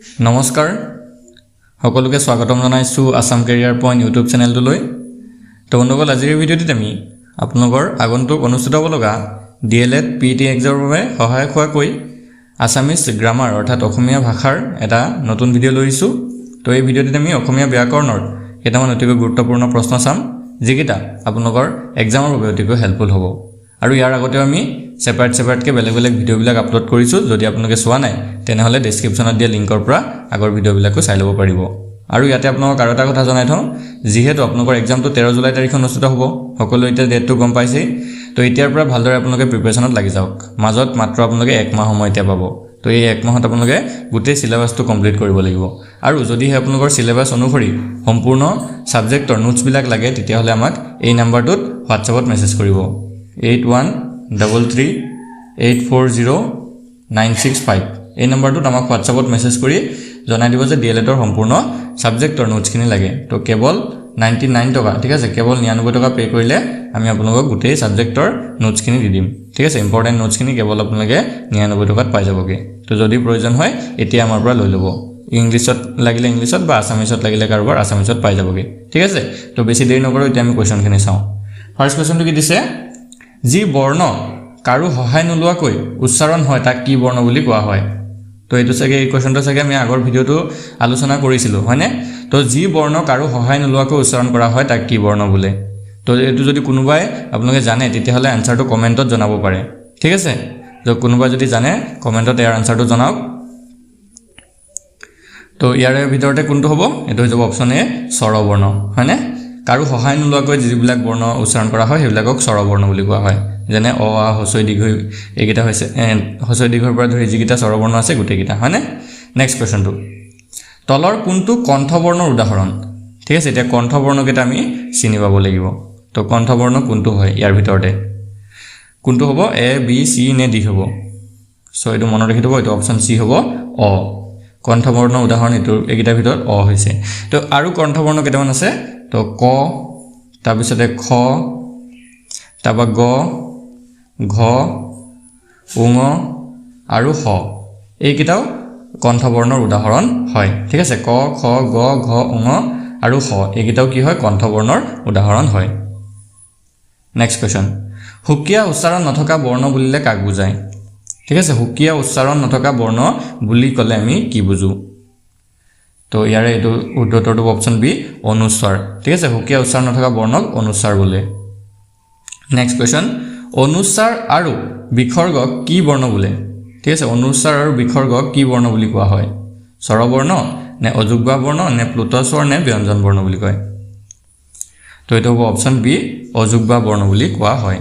নমস্কাৰ। সকলোকে স্বাগতম জনাইছোঁ আছাম কেৰিয়াৰ পইণ্ট ইউটিউব চেনেলটোলৈ। তো বন্ধুসকল আজিৰ ভিডিঅ'টিত আমি আপোনালোকৰ আগন্তুক অনুষ্ঠিত হ'ব লগা D El Ed P T এক্সামৰ বাবে সহায়ক হোৱাকৈ আছামিজ গ্ৰামাৰ অৰ্থাৎ অসমীয়া ভাষাৰ এটা নতুন ভিডিঅ' লৈ আহিছোঁ। তো এই ভিডিঅ'টিত আমি অসমীয়া ব্যাকৰণৰ কেইটামান অতিকৈ গুৰুত্বপূৰ্ণ প্ৰশ্ন চাম যিকেইটা আপোনালোকৰ এক্সামৰ বাবে অতিকৈ হেল্পফুল হ'ব। আৰু ইয়াৰ আগতেও আমি ছেপাৰেট ছেপাৰেটকৈ বেলেগ বেলেগ ভিডিঅ'বিলাক আপলোড কৰিছোঁ যদি আপোনালোকে চোৱা নাই তেনেহ'লে ডেছক্ৰিপশ্যনত দিয়া লিংকৰ পৰা আগৰ ভিডিঅ'বিলাকো চাই ল'ব পাৰিব। আৰু ইয়াতে আপোনালোকক আৰু এটা কথা জনাই থওঁ যিহেতু আপোনালোকৰ এক্সামটো তেৰ জুলাই তাৰিখে অনুষ্ঠিত হ'ব সকলোৱে এতিয়া ডেটটো গম পাইছেই তো এতিয়াৰ পৰা ভালদৰে আপোনালোকে প্ৰিপেৰেশ্যনত লাগি যাওক। মাজত মাত্ৰ আপোনালোকে এক মাহ সময় এতিয়া পাব তো এই এক মাহত আপোনালোকে গোটেই চিলেবাছটো কমপ্লিট কৰিব লাগিব। আৰু যদিহে আপোনালোকৰ চিলেবাছ অনুসৰি সম্পূৰ্ণ ছাবজেক্টৰ নোটছবিলাক লাগে তেতিয়াহ'লে আমাক এই নাম্বাৰটোত হোৱাটছএপত মেছেজ কৰিব। Eight one double three eight four zero' nine six five এই নম্বৰটোত আমাক হোৱাটছআপত মেছেজ কৰি জনাই দিব যে ডি এল এডৰ সম্পূৰ্ণ ছাবজেক্টৰ নোটছখিনি লাগে। তো কেৱল নাইণ্টি নাইন টকা, ঠিক আছে? কেৱল নিৰান্নব্বৈ টকা পে' কৰিলে আমি আপোনালোকক গোটেই ছাবজেক্টৰ নোটছখিনি দি দিম। ঠিক আছে? ইম্পৰ্টেণ্ট নোটছখিনি কেৱল আপোনালোকে নিৰান্নব্বৈ টকাত পাই যাবগৈ। তো যদি প্ৰয়োজন হয়, এতিয়া আমাৰ পৰা লৈ ল'ব। ইংলিছত লাগিলে ইংলিছত বা আছামিছত লাগিলে কাৰোবাৰ আছামিছত পাই যাবগৈ। ঠিক আছে? তো বেছি দেৰি নকৰোঁ, এতিয়া আমি কুৱেশ্যনখিনি চাওঁ। ফাৰ্ষ্ট কুৱেশ্যনটো কি দিছে? যি বৰ্ণ কাৰো সহায় নোলোৱাকৈ উচ্চাৰণ হয় তাক কি বৰ্ণ বুলি কোৱা হয়? তো এইটো চাগে এই কুৱেশ্যনটো চাগে আমি আগৰ ভিডিঅ'টো আলোচনা কৰিছিলোঁ হয়নে? তো যি বৰ্ণ কাৰো সহায় নোলোৱাকৈ উচ্চাৰণ কৰা হয় তাক কি বৰ্ণ বোলে? তো এইটো যদি কোনোবাই আপোনালোকে জানে তেতিয়াহ'লে এনচাৰটো কমেণ্টত জনাব পাৰে। ঠিক আছে? তো কোনোবাই যদি জানে কমেণ্টত ইয়াৰ আনচাৰটো জনাওক। তো ইয়াৰে ভিতৰতে কোনটো হ'ব? এইটো হৈ যাব অপশ্যন এ স্বৰবৰ্ণ হয়নে? কাৰো সহায় নোলোৱাকৈ যিবিলাক বৰ্ণ উচ্চাৰণ কৰা হয় সেইবিলাকক স্বৰবৰ্ণ বুলি কোৱা হয়। যেনে অ আ হচৈ দীঘৈ এইকেইটা হৈছে হচৈ দীঘৰ পৰা ধৰি যিকেইটা স্বৰবৰ্ণ আছে গোটেইকেইটা হয়নে? নেক্সট কুৱেশ্যনটো তলৰ কোনটো কণ্ঠবৰ্ণৰ উদাহৰণ? ঠিক আছে এতিয়া কণ্ঠবৰ্ণকেইটা আমি চিনি পাব লাগিব। তো কণ্ঠবৰ্ণ কোনটো হয় ইয়াৰ ভিতৰতে? কোনটো হ'ব? এ বি চি নে ডি হ'ব? চ' এইটো মনত ৰাখি থ'ব এইটো অপশ্যন চি হ'ব অ। কণ্ঠবৰ্ণৰ উদাহৰণ এইটো এইকেইটাৰ ভিতৰত অ হৈছে। তো আৰু কণ্ঠবৰ্ণ কেইটামান আছে? তো ক তাৰপিছতে খ তাৰপৰা গ ঘ উঙ আৰু স এইকেইটাও কণ্ঠবৰ্ণৰ উদাহৰণ হয়। ঠিক আছে? ক খ গ ঘ উঙ আৰু স এইকেইটাও কি হয়? কণ্ঠবৰ্ণৰ উদাহৰণ হয়। নেক্সট কুৱেশ্যন সুকীয়া উচ্চাৰণ নথকা বৰ্ণ বুলিলে কাক বুজায়? ঠিক আছে? সুকীয়া উচ্চাৰণ নথকা বৰ্ণ বুলি ক'লে আমি কি বুজোঁ? তো ইয়াৰে এইটো উত্তৰটো অপশ্যন বি অনুস্বৰ। ঠিক আছে সুকীয়া উচ্চাৰণ নথকা বৰ্ণক অনুস্বৰ বোলে। নেক্সট কুৱেশ্যন অনুস্বৰ আৰু বিসৰ্গক কি বৰ্ণ বোলে? ঠিক আছে অনুস্বৰ আৰু বিসৰ্গক কি বৰ্ণ বুলি কোৱা হয়? স্বৰবৰ্ণ নে অযোগ্য বৰ্ণ নে প্লুতস্বৰ নে ব্যঞ্জন বৰ্ণ বুলি কয়? তো এইটো হ'ব অপশ্যন বি অযোগ্য বৰ্ণ বুলি কোৱা হয়।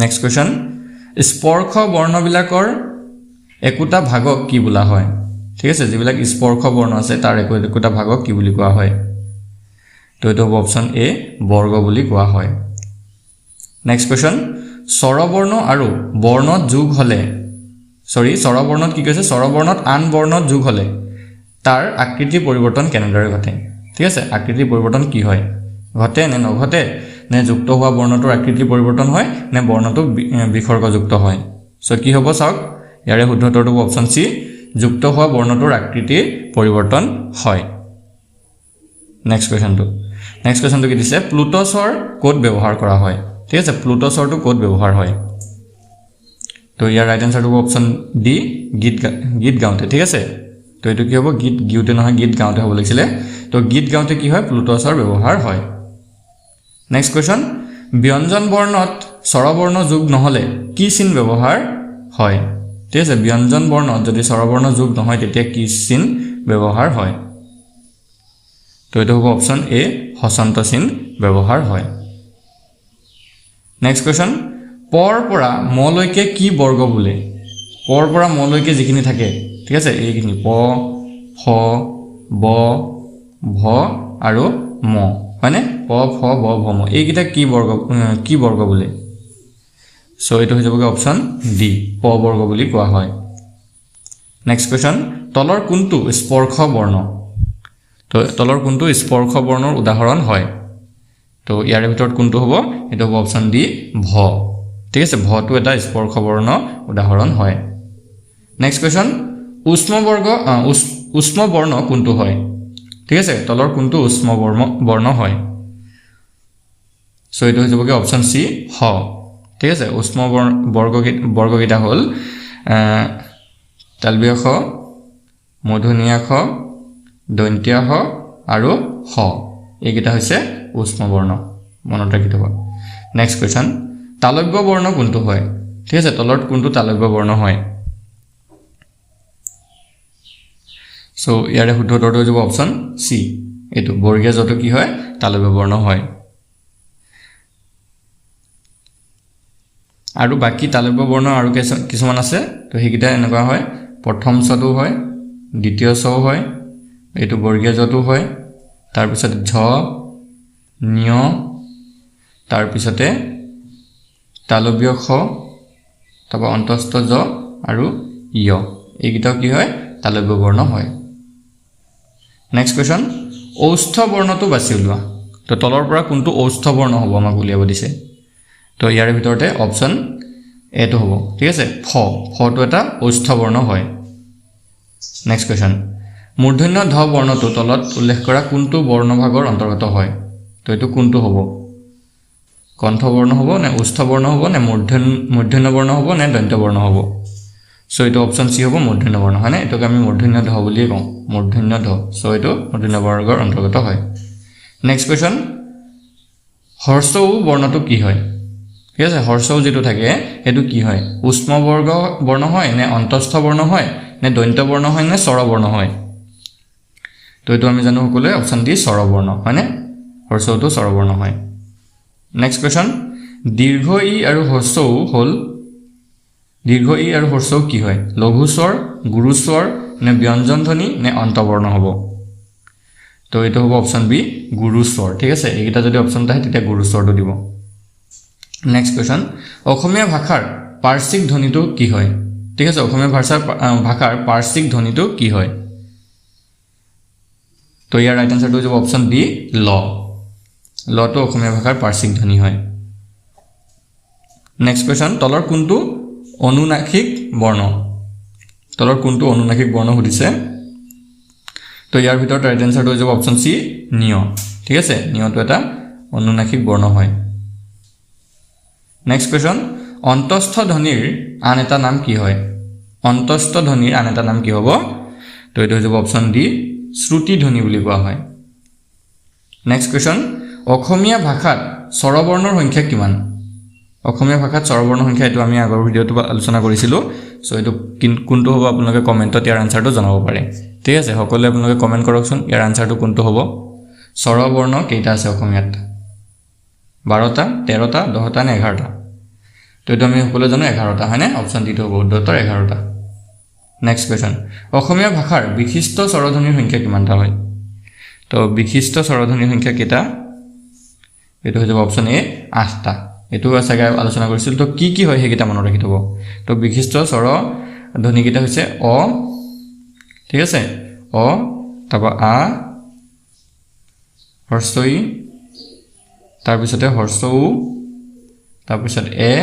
নেক্সট কুৱেশ্যন স্পৰ্শ বৰ্ণবিলাকৰ একোটা ভাগক কি বোলা হয়? ঠিক আছে যিবিলাক স্পৰ্শ বৰ্ণ আছে তাৰ একো একোটা ভাগক কি বুলি কোৱা হয়? তো এইটো হ'ব অপশ্যন এ বৰ্গ বুলি কোৱা হয়। নেক্সট কুৱেশ্যন স্বৰবৰ্ণ আৰু বৰ্ণত যোগ হ'লে চৰি স্বৰবৰ্ণত কি কৈছে? স্বৰবৰ্ণত আন বৰ্ণত যোগ হ'লে তাৰ আকৃতিৰ পৰিৱৰ্তন কেনেদৰে ঘটে? ঠিক আছে আকৃতিৰ পৰিৱৰ্তন কি হয়? ঘটে নে নঘটে? নে যুক্ত হোৱা বৰ্ণটোৰ আকৃতিৰ পৰিৱৰ্তন হয়? নে বৰ্ণটো বিসৰ্গযুক্ত হয়? চ' কি হ'ব চাওক? ইয়াৰে শুদ্ধ উত্তৰটো হ'ব অপশ্যন চি যুক্ত হোৱা বৰ্ণটোৰ আকৃতিৰ পৰিৱৰ্তন হয়। নেক্সট কুৱেশ্যনটো নেক্সট কুৱেশ্যনটো কি দিছে? প্লুটছৰ ক'ত ব্যৱহাৰ কৰা হয়। ঠিক আছে? প্লুটছৰটো ক'ত ব্যৱহাৰ হয়। তো ইয়াৰ ৰাইট এনচাৰটো অপশ্যন ডি গীত গীত গাওঁতে। ঠিক আছে? তো এইটো কি হ'ব? গীত গীওঁতে নহয় গীত গাওঁতে হ'ব লাগিছিলে। তো গীত গাওঁতে কি হয়? প্লুটছৰ ব্যৱহাৰ হয়। নেক্সট কুৱেশ্যন ব্যঞ্জন বৰ্ণত স্বৰবৰ্ণ যোগ নহ'লে কি চিন ব্যৱহাৰ হয়? ঠিক আছে ব্যঞ্জন বৰ্ণত যদি স্বৰবৰ্ণ যোগ নহয় তেতিয়া কি চিন ব্যৱহাৰ হয়? তো এইটো হ'ব অপশ্যন এ হচন্ত চিন ব্যৱহাৰ হয়। নেক্সট কুৱেশ্যন পৰ পৰা মলৈকে কি বৰ্গ বোলে? পৰ পৰা মলৈকে যিখিনি থাকে ঠিক আছে এইখিনি প ফ ব ভ আৰু ম হয়নে? প ফ ব ভ ম এইকেইটা কি বৰ্গ কি বৰ্গ বোলে? চ' এইটো হৈ যাবগৈ অপশ্যন ডি প বৰ্গ বুলি কোৱা হয়। নেক্সট কুৱেশ্যন তলৰ কোনটো স্পৰ্শ বৰ্ণ? তো তলৰ কোনটো স্পৰ্শ বৰ্ণৰ উদাহৰণ হয়? তো ইয়াৰে ভিতৰত কোনটো হ'ব? এইটো হ'ব অপশ্যন ডি ভ। ঠিক আছে ভটো এটা স্পৰ্শ বৰ্ণ উদাহৰণ হয়। নেক্সট কুৱেশ্যন উষ্ম বৰ্গ আ, উচ- উষ্ম বৰ্ণ কোনটো হয়? ঠিক আছে তলৰ কোনটো উষ্ম বৰ্ণ বৰ্ণ হয়? চ' এইটো হৈ যাবগৈ অপশ্যন চি হ। ঠিক আছে উষ্ম বৰ্গকেই বৰ্গকেইটা হ'ল আহ, তালবীয় শ আৰু শ। এইকেইটা হৈছে উষ্ম বৰ্ণ মনত ৰাখি থ'ব। নেক্সট কুৱেশ্যন তালব্য বৰ্ণ কোনটো হয়? ঠিক আছে তলত কোনটো তালব্য বৰ্ণ হয়? চ' ইয়াৰে শুদ্ধ উত্তৰটো হৈ যাব অপশ্যন চি এইটো বৰ্গীয়া যটো কি হয়? তালব্য বৰ্ণ হয়। আৰু বাকী তালব্য বৰ্ণ আৰু কিছু- কিছুমান আছে তো সেইকেইটা এনেকুৱা হয়। প্ৰথম ছটো হয় দ্বিতীয় ছও হয় এইটো বৰ্গীয় যটো হয় তাৰপিছত ঝ ঞ তাৰপিছতে তালব্য খ তাৰপৰা অন্তস্থ জ আৰু য়। এইকেইটাও কি হয় তালব্য বৰ্ণ হয়। নেক্সট কুৱেশ্যন ঔষ্ঠ বৰ্ণটো বাছি ওলোৱা। তো তলৰ পৰা কোনটো ঔষ্ঠ বৰ্ণ হ'ব আমাক উলিয়াব দিছে? তো ইয়াৰে ভিতৰতে অপশ্যন এটো হ'ব। ঠিক আছে? ফ। ফটো এটা ঔষ্ঠ বৰ্ণ হয়। নেক্সট কুৱেশ্যন মূৰ্ধন্য ধ বৰ্ণটো তলত উল্লেখ কৰা কোনটো বৰ্ণভাগৰ অন্তৰ্গত হয়? তো এইটো কোনটো হ'ব? কণ্ঠ বৰ্ণ হ'ব নে উষ্ঠ বৰ্ণ হ'ব নে মূৰ্ধন্য বৰ্ণ হ'ব নে দন্ত বৰ্ণ হ'ব? চ' এইটো অপশ্যন চি হ'ব মূৰ্ধন্য বৰ্ণ হয়নে? এইটোক আমি মূৰ্ধন্য ধ বুলিয়ে কওঁ। মূৰ্ধন্য ধ। চ' এইটো মূৰ্ধন্য বৰ্গৰ অন্তৰ্গত হয়। নেক্সট কুৱেশ্যন হৰ্ষ বৰ্ণটো কি হয়? ঠিক আছে হৰ্ষ উ যিটো থাকে সেইটো কি হয়? উষ্ম বৰ্গ বৰ্ণ হয় নে অন্তস্থ বৰ্ণ হয় নে দন্ত বৰ্ণ হয় নে স্বৰ বৰ্ণ হয়? তো এইটো আমি জানো সকলোৱে অপশ্যন ডি স্বৰ বৰ্ণ হয়নে? হৰ্ষ উটো স্বৰ বৰ্ণ হয়। নেক্সট কুৱেশ্যন দীৰ্ঘ ই আৰু হৰ্ষ উ হ'ল দীৰ্ঘ ই আৰু হৰ্ষ উ কি হয়? লঘু স্বৰ গুৰু স্বৰ নে ব্যঞ্জন ধ্বনি নে অন্তবৰ্ণ হ'ব? তো এইটো হ'ব অপশ্যন বি গুৰু স্বৰ ঠিক আছে? এইকেইটা যদি অপশ্যন আহে তেতিয়া গুৰু স্বৰটো দিব। নেক্সট কুৱেশ্যন অসমীয়া ভাষাৰ পাৰ্শ্বিক ধ্বনিটো কি হয়? ঠিক আছে, অসমীয়া ভাষাৰ ভাষাৰ পাৰ্শ্বিক ধ্বনিটো কি হয়? তো ইয়াৰ ৰাইট এনচাৰটো হৈ যাব অপশ্যন বি ল। লটো অসমীয়া ভাষাৰ পাৰ্শ্বিক ধ্বনি হয়। নেক্সট কুৱেশ্যন তলৰ কোনটো অনুনাসিক বৰ্ণ? তলৰ কোনটো অনুনাসিক বৰ্ণ সুধিছে? তো ইয়াৰ ভিতৰত ৰাইট এনচাৰটো হৈ যাব অপশ্যন চি নিয় ঠিক আছে নিয়টো এটা অনুনাসিক বৰ্ণ হয়। নেক্সট কুৱেশ্যন অন্তস্থ ধ্বনিৰ আন এটা নাম কি হয়? অন্তস্থ ধ্বনিৰ আন এটা নাম কি হ'ব? তো এইটো হৈ যাব অপশ্যন ডি শ্ৰুতি ধ্বনি বুলি কোৱা হয়। নেক্সট কুৱেশ্যন অসমীয়া ভাষাত স্বৰবৰ্ণৰ সংখ্যা কিমান? অসমীয়া ভাষাত স্বৰবৰ্ণৰ সংখ্যা এইটো আমি আগৰ ভিডিঅ'টো আলোচনা কৰিছিলোঁ। চ' এইটো কিন কোনটো হ'ব আপোনালোকে কমেণ্টত ইয়াৰ আনচাৰটো জনাব পাৰে। ঠিক আছে সকলোৱে আপোনালোকে কমেণ্ট কৰকচোন ইয়াৰ আনচাৰটো কোনটো হ'ব? স্বৰবৰ্ণ কেইটা আছে অসমীয়াত? বাৰটা তেৰটা দহটা নে এঘাৰটা? তো এইটো আমি সকলোৱে জানো এঘাৰটা হয়নে? অপশ্যন ডিটো হ'ব উত্তৰ এঘাৰটা। নেক্সট কুৱেশ্যন অসমীয়া ভাষাৰ বিশিষ্ট স্বৰধ্বনিৰ সংখ্যা কিমানটা হয়? তো বিশিষ্ট স্বৰধ্বনিৰ সংখ্যা কেইটা? এইটো হৈ যাব অপশ্যন এ আঠটা। এইটো চাগে আলোচনা কৰিছিল। তো কি কি হয় সেইকেইটা মনত ৰাখি থ'ব। তো বিশিষ্ট স্বৰ ধ্বনিকেইটা হৈছে অ ঠিক আছে? অ তাৰপৰা আ হৰ্ষ ই তাৰপিছতে হৰ্ষ উ তাৰপিছত এ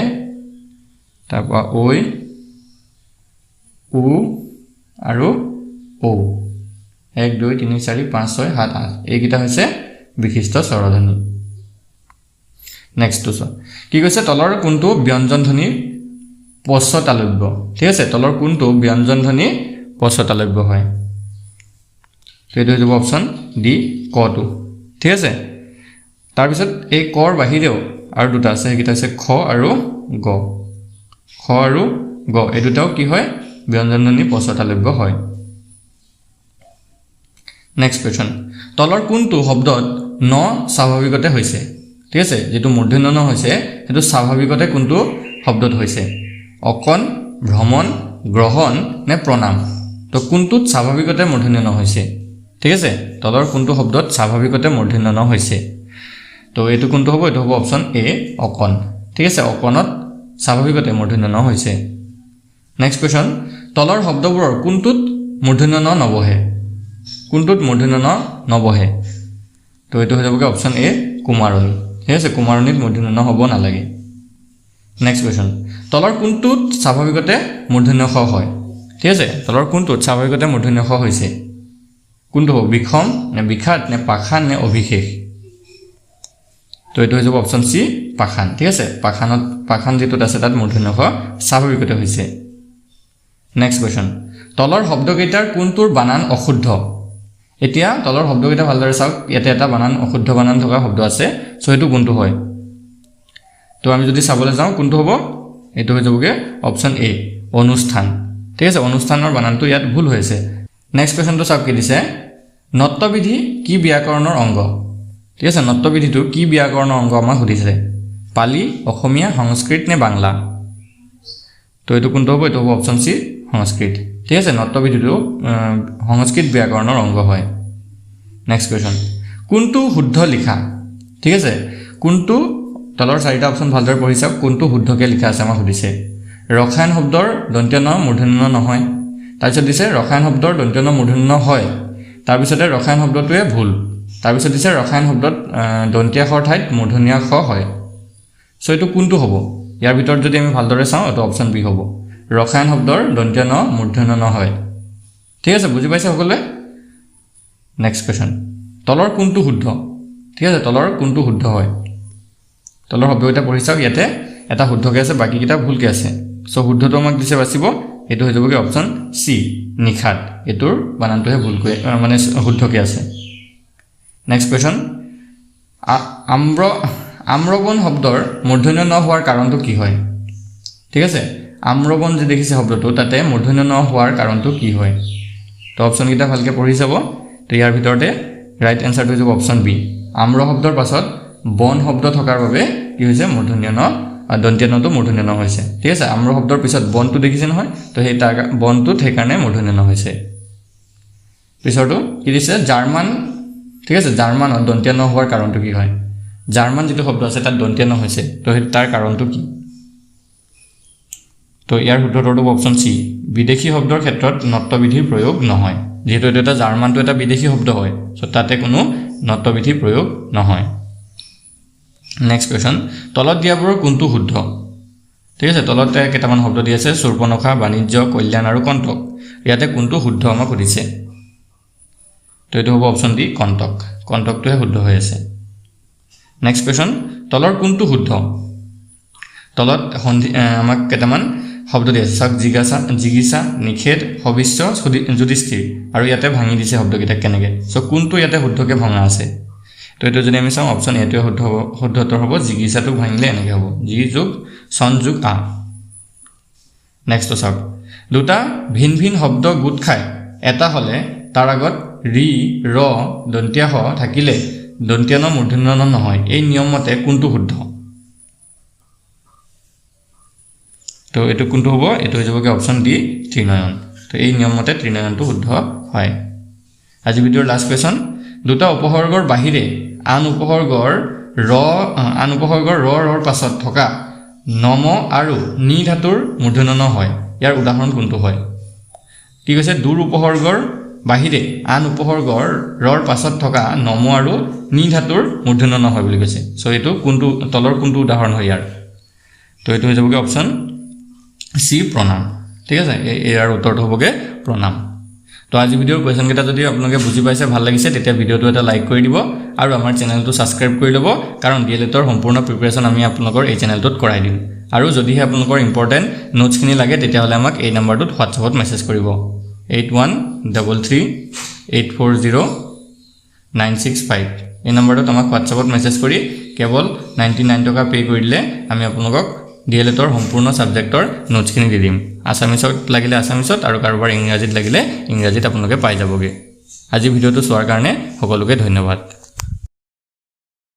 তাৰপৰা ঐ উ আৰু ঔ। এক দুই তিনি চাৰি পাঁচ ছয় সাত আঠ। এইকেইটা হৈছে বিশিষ্ট স্বৰধ্বনি। নেক্সটটো চোৱা। কি কৈছে? তলৰ কোনটো ব্যঞ্জন ধ্বনিৰ পশ্চতালব্য। ঠিক আছে? তলৰ কোনটো ব্যঞ্জন ধ্বনি পশ্চতালব্য হয়। তো এইটো হৈ যাব অপশ্যন ডি কটো ঠিক আছে? তাৰপিছত এই কৰ বাহিৰেও আৰু দুটা আছে সেইকেইটা হৈছে খ আৰু গ। খ আৰু গ এই দুটাও কি হয়? ব্যঞ্জন ধ্বনি পশ্চতালব্য হয়। নেক্সট কুৱেশ্যন তলৰ কোনটো শব্দত ন স্বাভাৱিকতে হৈছে? ঠিক আছে যিটো মূৰ্ধন্য ন হৈছে সেইটো স্বাভাৱিকতে কোনটো শব্দত হৈছে? অকণ ভ্ৰমণ গ্ৰহণ নে প্ৰণাম? তো কোনটোত স্বাভাৱিকতে মূৰ্ধন্য ন হৈছে? ঠিক আছে তলৰ কোনটো শব্দত স্বাভাৱিকতে মূৰ্ধন্য ন হৈছে? তো এইটো কোনটো হ'ব? এইটো হ'ব অপশ্যন এ অকণ। ঠিক আছে অকণত স্বাভাৱিকতে মূৰ্ধন্য ন হৈছে। নেক্সট কুৱেশ্যন তলৰ শব্দবোৰৰ কোনটোত মূৰ্ধন্য ন নবহে? কোনটোত মূৰ্ধন্য ন নবহে? তো এইটো হৈ যাবগৈ অপশ্যন এ কুমাৰণী ঠিক আছে কুমাৰণীত মূৰ্ধন্য ন হ'ব নালাগে। নেক্সট কুৱেশ্যন তলৰ কোনটোত স্বাভাৱিকতে মূৰ্ধন্য স হয়? ঠিক আছে তলৰ কোনটোত স্বাভাৱিকতে মূৰ্ধন্য ষ হৈছে? কোনটো হ'ব বিষম নে বিষাদ নে পাষাণ নে অভিশেষ তো এইটো হৈ যাব অপশ্যন চি পাষাণ ঠিক আছে? পাষাণত পাষাণ যিটোত আছে তাত মূৰ্ধন্য ষ স্বাভাৱিকতে হৈছে। নেক্সট কুৱেশ্যন তলৰ শব্দকেইটাৰ কোনটোৰ বানান অশুদ্ধ? এতিয়া তলৰ শব্দকেইটা ভালদৰে চাওক ইয়াতে এটা বানান অশুদ্ধ বানান থকা শব্দ আছে চ' সেইটো কোনটো হয়? তো আমি যদি চাবলৈ যাওঁ কোনটো হ'ব? এইটো হৈ যাবগৈ অপশ্যন এ অনুষ্ঠান। ঠিক আছে অনুষ্ঠানৰ বানানটো ইয়াত ভুল হৈ আছে। নেক্সট কুৱেশ্যনটো চাওক কি দিছে? নত্যবিধি কি ব্যাকৰণৰ অংগ? ঠিক আছে নত্যবিধিটো কি ব্যাকৰণৰ অংগ আমাক সুধিছে? পালি অসমীয়া সংস্কৃত নে বাংলা? তো এইটো কোনটো হ'ব? এইটো হ'ব অপশ্যন চি সংস্কৃত। ঠিক আছে নত্যবিধিটো সংস্কৃত ব্যাকৰণৰ অংগ হয়। নেক্সট কুৱেশ্যন কোনটো শুদ্ধ লিখা? ঠিক আছে কোনটো তলৰ চাৰিটা অপশ্যন ভালদৰে পঢ়ি চাওক কোনটো শুদ্ধকৈ লিখা আছে আমাক সুধিছে। ৰসায়ন শব্দৰ দন্ত্য ন মূৰ্ধন্য নহয় তাৰপিছত দিছে ৰসায়ন শব্দৰ দন্ত্য ন মূৰ্ধন্য হয়। তাৰপিছতে ৰসায়ন শব্দটোৱে ভুল। তাৰপিছত দিছে ৰসায়ন শব্দত দন্তীয়া শৰ ঠাইত মূৰ্ধনীয়া শ হয়। চ' এইটো কোনটো হ'ব? ইয়াৰ ভিতৰত যদি আমি ভালদৰে চাওঁ এইটো অপশ্যন বি হ'ব। ৰসায়ন শব্দৰ দন্ত্য ন মূৰ্ধন্য ন হয়। ঠিক আছে বুজি পাইছে সকলোৱে? নেক্সট কুৱেশ্যন তলৰ কোনটো শুদ্ধ? ঠিক আছে তলৰ কোনটো শুদ্ধ হয়? তলৰ শব্দকেইটা পঢ়ি চাওক ইয়াতে এটা শুদ্ধকৈ আছে বাকীকেইটা ভুলকৈ আছে। চ' শুদ্ধটো আমাক দিছে বাচিব। এইটো হৈ যাবগৈ অপশ্যন চি নিশাত এইটোৰ বানানটোহে ভুলকৈ মানে শুদ্ধকৈ আছে। নেক্সট কুৱেশ্যন আম্ৰ আম্ৰবন শব্দৰ মূৰ্ধন্য ন হোৱাৰ কাৰণটো কি হয়? ঠিক আছে? আম্ৰবন যে দেখিছে শব্দটো, তাতে মূৰ্ধন্য ন হোৱাৰ কাৰণটো কি হয়? তো অপশ্যনকেইটা ভালকৈ পঢ়ি চাব। তো ইয়াৰ ভিতৰতে ৰাইট এনচাৰটো হৈ যাব অপশ্যন বি আম্ৰ শব্দৰ পাছত বন শব্দ থকাৰ বাবে কি হৈছে? মূৰ্ধন্য ন দন্তীয় নটো মূৰ্ধন্য ন হৈছে। ঠিক আছে? আম্ৰ শব্দৰ পিছত বনটো দেখিছে নহয়, তো সেই তাৰ বনটোত সেইকাৰণে মূৰ্ধন্য ন হৈছে। পিছৰটো কি দিছে? জাৰ্মান ঠিক আছে জাৰ্মানত দন্তীয় ন হোৱাৰ কাৰণটো কি হয়? জাৰ্মান যিটো শব্দ আছে তাত দন্তীয় ন হৈছে তো সেই তাৰ কাৰণটো কি? তো ইয়াৰ শুদ্ধটো অপশ্যন চি বিদেশী শব্দৰ ক্ষেত্ৰত নত্যবিধিৰ প্ৰয়োগ নহয়। যিহেতু এইটো এটা জাৰ্মানটো এটা বিদেশী শব্দ হয়। চ' তাতে কোনো নত্যবিধিৰ প্ৰয়োগ নহয়। নেক্সট কুৱেশ্যন তলত দিয়াবোৰৰ কোনটো শুদ্ধ? ঠিক আছে তলতে কেইটামান শব্দ দি আছে। চুৰ্পনখা বাণিজ্য কল্যাণ আৰু কণ্টক ইয়াতে কোনটো শুদ্ধ আমাক সুধিছে? তো এইটো হ'ব অপশ্যন ডি কণ্টক কণ্টকটোহে শুদ্ধ হৈ আছে। নেক্সট কুৱেশ্যন তলৰ কোনটো শুদ্ধ? তলত সন্ধি আমাক কেইটামান শব্দ দি আছে চাওক জিজ্ঞাসা জিগিছা নিষেধ, সবিশ্ব যুধিষ্ঠিৰ আৰু ইয়াতে ভাঙি দিছে শব্দকেইটা কেনেকৈ? চ' কোনটো ইয়াতে শুদ্ধকৈ ভঙা আছে? তো এইটো যদি আমি চাওঁ অপশ্যন এটোৱে শুদ্ধ হ'ব, শুদ্ধতৰ হ'ব জিগিছাটোক ভাঙিলে এনেকৈ হ'ব। জি যোগ, চন যোগ আ। নেক্সটটো চাওক। দুটা ভিন ভিন শব্দ গোট খাই এটা হ'লে তাৰ আগত ৰি ৰ দন্তীয়া স থাকিলে। দন্তীয়া ন মূৰ্ধন্য ন নহয়। এই নিয়ম মতে কোনটো শুদ্ধ? তো এইটো কোনটো হ'ব? এইটো হৈ যাবগৈ অপশ্যন ডি ত্ৰিনয়ন। তো এই নিয়ম মতে ত্ৰিনয়নটো শুদ্ধ হয়। আজি ভিডিঅ'ৰ লাষ্ট কুৱেশ্যন দুটা উপসৰ্গৰ বাহিৰে আন উপসৰ্গৰ ৰ আন উপসৰ্গৰ ৰ ৰৰ পাছত থকা নম আৰু নি ধাতুৰ মূৰ্ধন্য ন হয়। ইয়াৰ উদাহৰণ কোনটো হয়? কি কৈছে দূৰ উপসৰ্গৰ বাহিৰে আন উপসৰ্গৰ পাছত থকা নম আৰু নি ধাতুৰ মূৰ্ধন্য ন হয় বুলি কৈছে। চ' এইটো কোনটো, তলৰ কোনটো উদাহৰণ হয় ইয়াৰ? তো, এইটো হৈ যাবগৈ অপশ্যন চি প্ৰণাম। ঠিক আছে? ইয়াৰ উত্তৰটো হ'বগৈ প্ৰণাম। তো, আজি ভিডিঅ'ৰ কুৱেশ্যনকেইটা যদি আপোনালোকে বুজি পাইছে, ভালো লাগিছে, তেতিয়া ভিডিঅ'টো এটা লাইক কৰি দিব আৰু আমাৰ চেনেলটো ছাবস্ক্ৰাইব কৰি ল'ব, কাৰণ ডি এল এডৰ সম্পূৰ্ণ প্ৰিপেৰেশ্যন আমি আপোনালোকৰ এই চেনেলটোত কৰাই দিম। আৰু যদিহে আপোনালোকৰ ইম্পৰ্টেণ্ট নোটছখিনি লাগে, তেতিয়াহ'লে আমাক এই নাম্বাৰটোত হোৱাটছএপত মেছেজ কৰিব। Eight one double three eight four zero' nine six five এই নম্বৰটোত আমাক হোৱাটছএপত মেছেজ কৰি কেৱল নাইণ্টি নাইন টকা পে' কৰি দিলে আমি আপোনালোকক ডি এল এডৰ সম্পূৰ্ণ ছাবজেক্টৰ নোটছখিনি দি দিম। আছামিছত লাগিলে আছামিছত আৰু কাৰোবাৰ ইংৰাজীত লাগিলে ইংৰাজীত আপোনালোকে পাই যাবগৈ। আজি ভিডিঅ'টো চোৱাৰ কাৰণে সকলোকে ধন্যবাদ।